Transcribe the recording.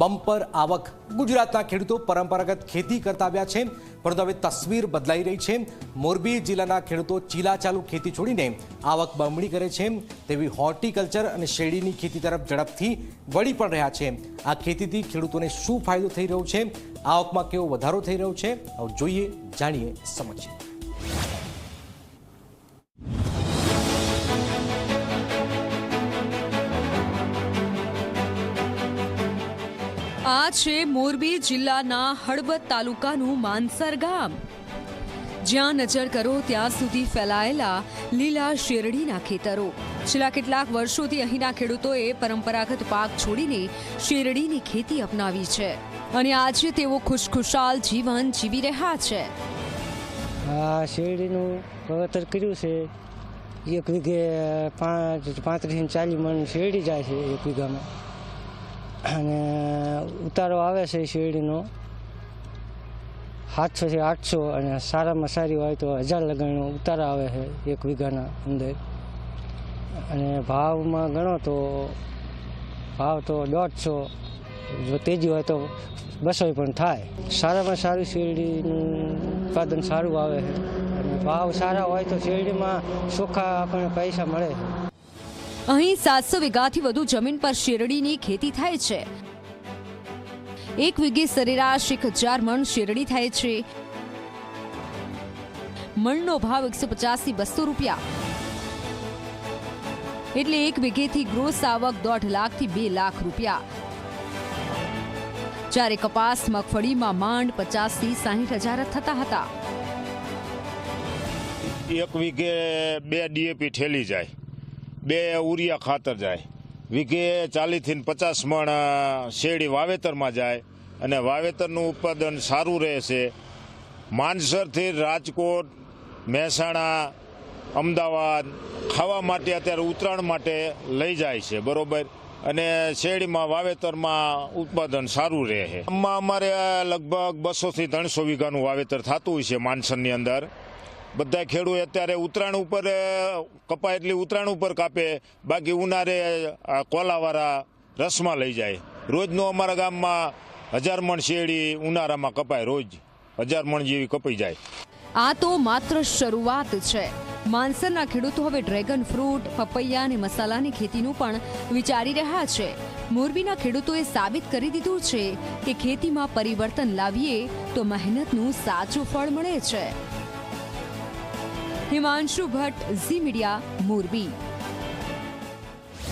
Bumper આવક. ગુજરાતના ખેડૂતો પરંપરાગત ખેતી કરતા આવ્યા છે, પરંતુ હવે તસવીર બદલાઈ રહી છે. મોરબી જિલ્લાના ખેડૂતો ચીલાચાલુ ખેતી છોડીને આવક બમણી કરે છે. તેવી હોર્ટિકલ્ચર અને શેરડીની ખેતી તરફ ઝડપથી વળી પણ રહ્યા છે. આ ખેતીથી ખેડૂતોને શું ફાયદો થઈ રહ્યો છે? આવકમાં કેવો વધારો થઈ રહ્યો છે? જોઈએ, જાણીએ સમજીએ. આ છે મોરબી જિલ્લાના હળવદ તાલુકાનું માનસર ગામ. જ્યાં નજર કરો ત્યાં સુધી ફેલાયેલા લીલા શેરડીના ખેતરો. છેલ્લા કેટલાક વર્ષોથી અહીંના ખેડૂતોએ પરંપરાગત પાક છોડીને શેરડીની ખેતી અપનાવી છે. અને આજે તેઓ ખુશખુશાલ જીવન જીવી રહ્યા છે. આ શેરડીનું વાવેતર કર્યું છે. એક વીઘે પાંચ પાંત્રીસ ચાલીસ મણ શેરડી જાય છે એક વીઘામાં. અને ઉતારો આવે છે શેરડીનો. સાતસોથી આઠસો અને સારામાં સારી હોય તો હજાર લગાણનો ઉતારો આવે છે એક વીઘાના અંદર. અને ભાવમાં ગણો તો ભાવ તો દોઢસો, જો તેજી હોય તો બસો પણ થાય. સારામાં સારું શેરડીનું ઉત્પાદન સારું આવે છે. અને ભાવ સારા હોય તો શેરડીમાં ચોખ્ખા આપણને પૈસા મળે અહીં સાતસો વીઘાથી વધુ જમીન પર શેરડીની ખેતી થાય છે. એક વીઘે સરેરાશ એક હજાર મણ શેરડી થાય છે. મણનો ભાવ એકસો પચાસથી બસો રૂપિયા. એટલે એક વીઘેથી ગ્રોસ આવક દોઢ લાખથી બે લાખ રૂપિયા. જ્યારે કપાસ, મગફળીમાં માંડ પચાસથી સાહીઠ હજાર થતા હતા. એક વીઘે બે ડીએપી ઠેલી જાય. બે ઉરિયા ખાતર જાય. વીઘે ચાલીસથી પચાસ મણ શેરડી વાવેતરમાં જાય અને વાવેતરનું ઉત્પાદન સારું રહે છે માનસરથી રાજકોટ, મહેસાણા, અમદાવાદ ખાવા માટે અત્યારે ઉત્તરાયણ માટે લઈ જાય છે, બરોબર? અને શેરડીમાં વાવેતરમાં ઉત્પાદન સારું રહે છે. આમાં અમારે લગભગ બસોથી ત્રણસો વીઘાનું વાવેતર થતું હોય છે માનસરની અંદર. બધા ખેડૂત અત્યારે ઉત્તરાયણ ઉપર કપાય એટલે ઉત્તરાયણ ઉપર કાપે, બાકી ઉનાળે કોલાવાળા રસમાં લઈ જાય. રોજનું અમારા ગામમાં હજાર મણ શેરડી ઉનાળામાં કપાય રોજ. હજાર મણ જેવી કપાઈ જાય. આ તો માત્ર શરૂઆત છે. માનસરના ખેડૂતો હવે ડ્રેગન ફ્રૂટ, પપૈયા અને મસાલાની ખેતીનું પણ વિચારી રહ્યા છે. મોરબીના ખેડૂતોએ સાબિત કરી દીધું છે કે ખેતીમાં પરિવર્તન લાવીએ તો મહેનતનું સાચું ફળ મળે છે. હિમાંશુ ભટ્ટ ઝી મીડિયા મોરબી